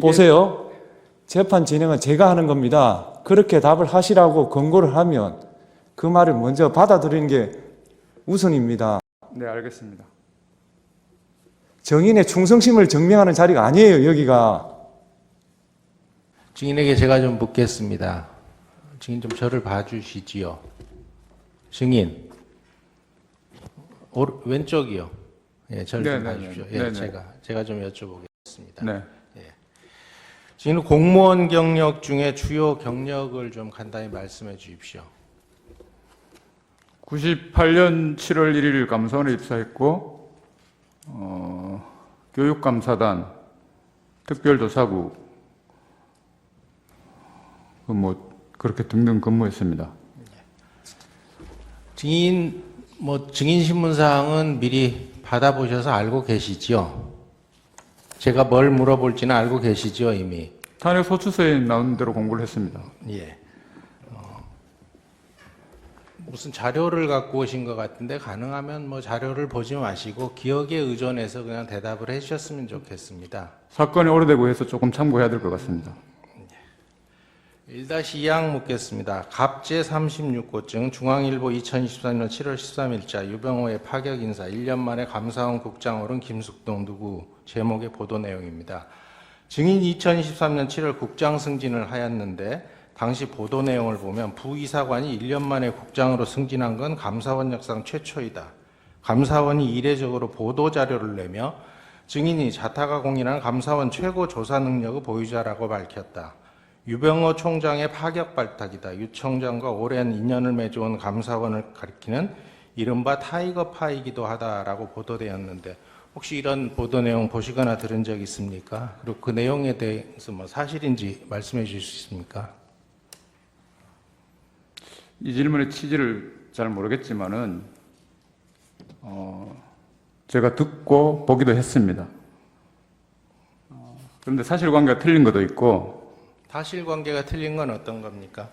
보세요. 재판 진행은 제가 하는 겁니다. 그렇게 답을 하시라고 권고를 하면 그 말을 먼저 받아들이는 게 우선입니다. 네, 알겠습니다. 정인의 충성심을 증명하는 자리가 아니에요, 여기가. 증인에게 제가 좀 묻겠습니다. 증인 좀 저를 봐주시지요. 증인 오른- 왼쪽이요. 예, 저를 좀 네, 네, 봐주십시오. 네. 예, 네, 네. 제가 제가 좀 여쭤보겠습니다. 네. 증인 공무원 경력 중에 주요 경력을 좀 간단히 말씀해 주십시오. 98년 7월 1일 감사원에 입사했고 어, 교육감사단 특별조사부 그뭐 그렇게 등등 근무했습니다. 증인 뭐 증인 신문 사항은 미리 받아보셔서 알고 계시지요. 제가 뭘 물어볼지는 알고 계시죠 이미. 탄핵 소추서에 나온 대로 공부를 했습니다. 예. 어, 무슨 자료를 갖고 오신 것 같은데 가능하면 뭐 자료를 보지 마시고 기억에 의존해서 그냥 대답을 해주셨으면 좋겠습니다. 사건이 오래되고 해서 조금 참고해야 될 것 같습니다. 1-2항 묻겠습니다. 갑제 36고증 중앙일보 2023년 7월 13일자 유병호의 파격 인사 1년 만에 감사원 국장 오른 김숙동 누구 제목의 보도 내용입니다. 증인 2023년 7월 국장 승진을 하였는데 당시 보도 내용을 보면 부이사관이 1년 만에 국장으로 승진한 건 감사원 역상 최초이다. 감사원이 이례적으로 보도 자료를 내며 증인이 자타가 공인한 감사원 최고 조사 능력의 보유자라고 밝혔다. 유병호 총장의 파격 발탁이다. 유 총장과 오랜 인연을 맺어온 감사원을 가리키는 이른바 타이거 파이기도 하다라고 보도되었는데 혹시 이런 보도 내용 보시거나 들은 적 있습니까? 그리고 그 내용에 대해서 뭐 사실인지 말씀해 주실 수 있습니까? 이 질문의 취지를 잘 모르겠지만은 어, 제가 듣고 보기도 했습니다. 어, 그런데 사실관계가 틀린 것도 있고 사실관계가 틀린 건 어떤 겁니까?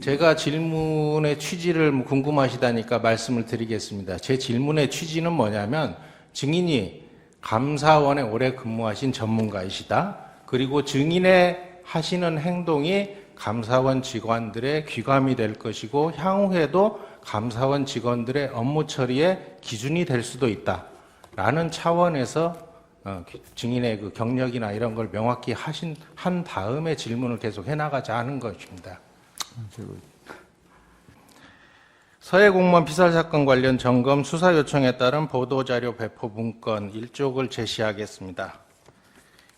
제가 질문의 취지를 뭐 궁금하시다니까 말씀을 드리겠습니다. 제 질문의 취지는 뭐냐면 증인이 감사원에 오래 근무하신 전문가이시다. 그리고 증인의 하시는 행동이 감사원 직원들의 귀감이 될 것이고 향후에도 감사원 직원들의 업무 처리의 기준이 될 수도 있다. 라는 차원에서 어, 기- 증인의 그 경력이나 이런 걸 명확히 하신 한 다음에 질문을 계속 해나가자 하는 것입니다. 서해 공무원 피살 사건 관련 점검 수사 요청에 따른 보도 자료 배포 문건 일족을 제시하겠습니다.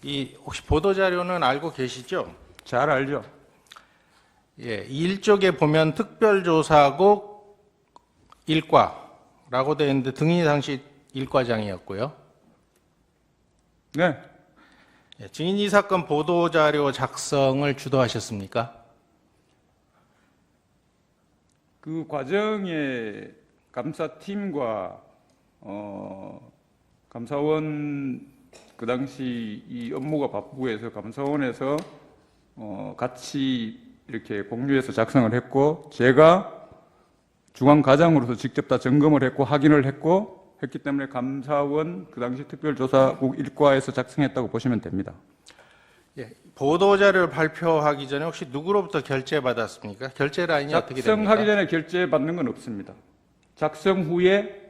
이 혹시 보도 자료는 알고 계시죠? 잘 알죠. 예, 이 일족에 보면 특별조사국 일과라고 되어 있는데 등인이 당시 일과장이었고요. 네, 예, 증인이 이 사건 보도 자료 작성을 주도하셨습니까? 그 과정에 감사팀과 어, 감사원 그 당시 이 업무가 바쁘고 해서 감사원에서 어, 같이 이렇게 공유해서 작성을 했고 제가 중앙 과장으로서 직접 다 점검을 했고 확인을 했고 했기 때문에 감사원 그 당시 특별조사국 일과에서 작성했다고 보시면 됩니다. 예, 보도 자료를 발표하기 전에 혹시 누구로부터 결제 받았습니까? 결제 라인이 어떻게 됩니까? 작성하기 전에 결제 받는 건 없습니다. 작성 후에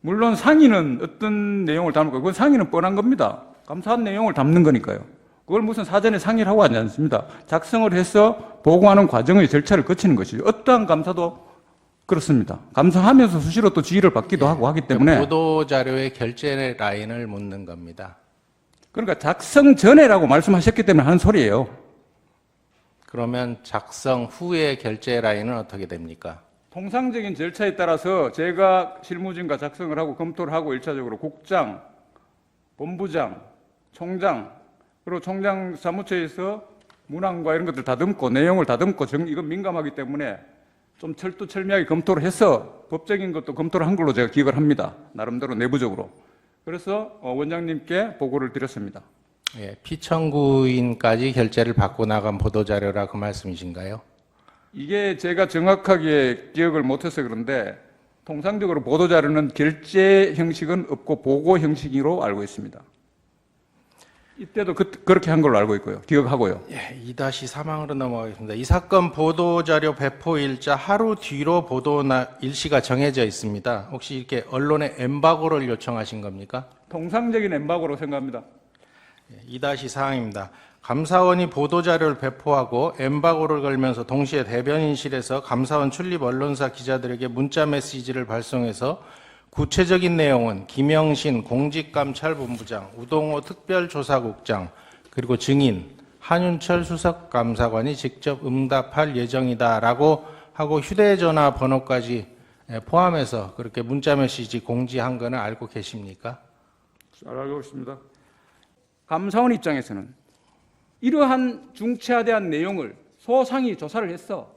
물론 상의는 어떤 내용을 담을까? 그건 상의는 뻔한 겁니다. 감사한 내용을 담는 거니까요. 그걸 무슨 사전에 상의를 하고 하지 않습니다. 작성을 해서 보고하는 과정의 절차를 거치는 것이죠. 어떠한 감사도 그렇습니다. 감사하면서 수시로 또 지휘를 받기도 하고 하기 때문에 보도 자료의 결제 라인을 묻는 겁니다. 그러니까 작성 전에라고 말씀하셨기 때문에 하는 소리예요. 그러면 작성 후의 결제 라인은 어떻게 됩니까? 통상적인 절차에 따라서 제가 실무진과 작성을 하고 검토를 하고 일차적으로 국장, 본부장, 총장 그리고 총장 사무처에서 문항과 이런 것들 다 담고 내용을 다 담고 정, 이건 민감하기 때문에 좀 철두철미하게 검토를 해서 법적인 것도 검토를 한 걸로 제가 기억을 합니다. 나름대로 내부적으로. 그래서 어, 원장님께 보고를 드렸습니다. 예, 피청구인까지 결제를 받고 나간 보도 자료라 그 말씀이신가요? 이게 제가 정확하게 기억을 못해서 그런데 통상적으로 보도자료는 결제 형식은 없고 보고 형식으로 알고 있습니다. 이때도 그, 그렇게 한 걸로 알고 있고요. 기억하고요. 예, 2-3항으로 넘어가겠습니다. 이 사건 보도자료 배포 일자 하루 뒤로 보도 나- 일시가 정해져 있습니다. 혹시 이렇게 언론에 엠바고를 요청하신 겁니까? 통상적인 엠바고로 생각합니다. 2-4항입니다. 감사원이 보도자료를 배포하고 엠바고를 걸면서 동시에 대변인실에서 감사원 출입 언론사 기자들에게 문자 메시지를 발송해서 구체적인 내용은 김영신 공직감찰본부장, 우동호 특별조사국장, 그리고 증인, 한윤철 수석감사관이 직접 응답할 예정이다라고 하고 휴대전화 번호까지 예, 포함해서 그렇게 문자 메시지 공지한 거는 알고 계십니까? 잘 알고 있습니다. 감사원 입장에서는 이러한 중체화대한 내용을 소상히 조사를 해서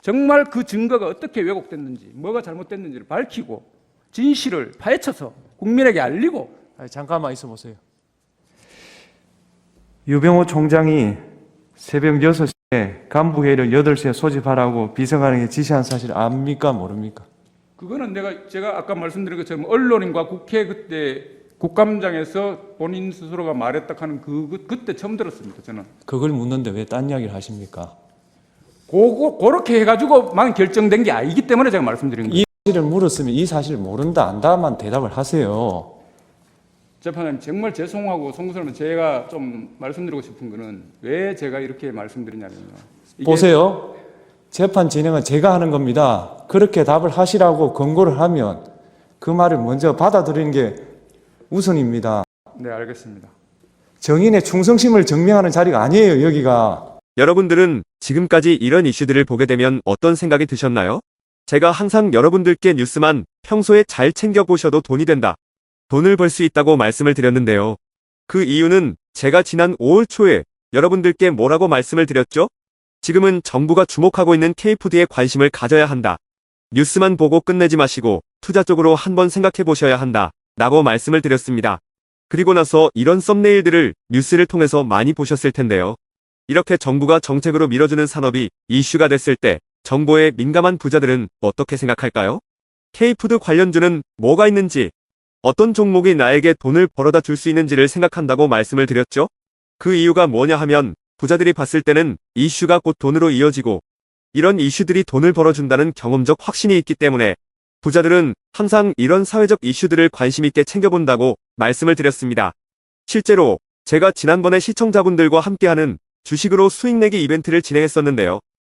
정말 그 증거가 어떻게 왜곡됐는지, 뭐가 잘못됐는지를 밝히고 진실을 파헤쳐서 국민에게 알리고 아니, 잠깐만 있어 보세요. 유병호 총장이 새벽 6시에 간부회의를 8시에 소집하라고 비서관에게 지시한 사실 압니까 모릅니까? 그거는 내가 제가 아까 말씀드린 것처럼 언론인과 국회 그때 국감장에서 본인 스스로가 말했다 하는 그, 그 그때 처음 들었습니다. 저는 그걸 묻는데 왜 딴 이야기를 하십니까? 그거 그렇게 해가지고만 결정된 게 아니기 때문에 제가 말씀드린 거예요. 이 사실을 물었으면 이 사실을 모른다 안다만 대답을 하세요. 재판장님 정말 죄송하고 송구스러운 제가 좀 말씀드리고 싶은 거는 왜 제가 이렇게 말씀드리냐면요. 보세요. 재판 진행은 제가 하는 겁니다. 그렇게 답을 하시라고 권고를 하면 그 말을 먼저 받아들이는 게 우선입니다. 네 알겠습니다. 정인의 충성심을 증명하는 자리가 아니에요, 여기가. 여러분들은 지금까지 이런 이슈들을 보게 되면 어떤 생각이 드셨나요? 제가 항상 여러분들께 뉴스만 평소에 잘 챙겨보셔도 돈이 된다. 돈을 벌 수 있다고 말씀을 드렸는데요. 그 이유는 제가 지난 5월 초에 여러분들께 뭐라고 말씀을 드렸죠? 지금은 정부가 주목하고 있는 K푸드에 관심을 가져야 한다. 뉴스만 보고 끝내지 마시고 투자 쪽으로 한번 생각해 보셔야 한다. 라고 말씀을 드렸습니다. 그리고 나서 이런 썸네일들을 뉴스를 통해서 많이 보셨을 텐데요. 이렇게 정부가 정책으로 밀어주는 산업이 이슈가 됐을 때 정보에 민감한 부자들은 어떻게 생각할까요? K푸드 관련주는 뭐가 있는지, 어떤 종목이 나에게 돈을 벌어다 줄 수 있는지를 생각한다고 말씀을 드렸죠? 그 이유가 뭐냐 하면 부자들이 봤을 때는 이슈가 곧 돈으로 이어지고 이런 이슈들이 돈을 벌어준다는 경험적 확신이 있기 때문에 부자들은 항상 이런 사회적 이슈들을 관심 있게 챙겨본다고 말씀을 드렸습니다. 실제로 제가 지난번에 시청자분들과 함께하는 주식으로 수익 내기 이벤트를 진행했었는데요.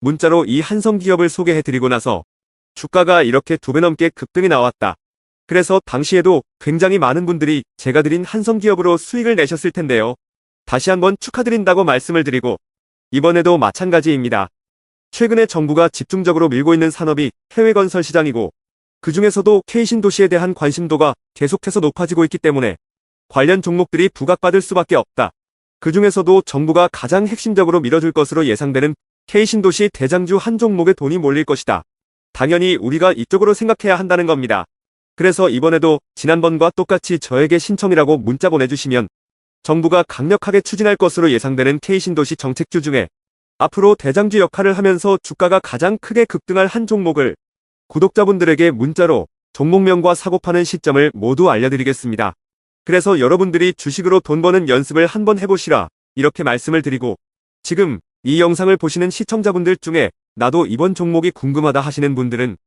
문자로 이 한성 기업을 소개해드리고 나서 주가가 이렇게 두 배 넘게 급등이 나왔다. 그래서 당시에도 굉장히 많은 분들이 제가 드린 한성 기업으로 수익을 내셨을 텐데요. 다시 한번 축하드린다고 말씀을 드리고 이번에도 마찬가지입니다. 최근에 정부가 집중적으로 밀고 있는 산업이 해외 건설 시장이고 그 중에서도 K신도시에 대한 관심도가 계속해서 높아지고 있기 때문에 관련 종목들이 부각받을 수밖에 없다. 그 중에서도 정부가 가장 핵심적으로 밀어줄 것으로 예상되는 K신도시 대장주 한 종목에 돈이 몰릴 것이다. 당연히 우리가 이쪽으로 생각해야 한다는 겁니다. 그래서 이번에도 지난번과 똑같이 저에게 신청이라고 문자 보내주시면 정부가 강력하게 추진할 것으로 예상되는 K신도시 정책주 중에 앞으로 대장주 역할을 하면서 주가가 가장 크게 급등할 한 종목을 구독자분들에게 문자로 종목명과 사고파는 시점을 모두 알려드리겠습니다. 그래서 여러분들이 주식으로 돈 버는 연습을 한번 해보시라 이렇게 말씀을 드리고 지금 이 영상을 보시는 시청자분들 중에 나도 이번 종목이 궁금하다 하시는 분들은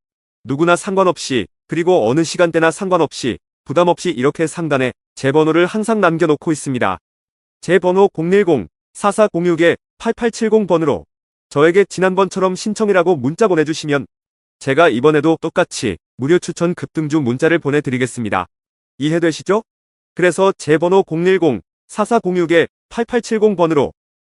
누구나 상관없이 그리고 어느 시간대나 상관없이 부담 없이 이렇게 상단에 제 번호를 항상 남겨놓고 있습니다. 제 번호 010-4406-8870번으로 저에게 지난번처럼 신청이라고 문자 보내주시면 제가 이번에도 똑같이 무료 추천 급등주 문자를 보내드리겠습니다. 이해되시죠? 그래서 제 번호 010-4406-8870번으로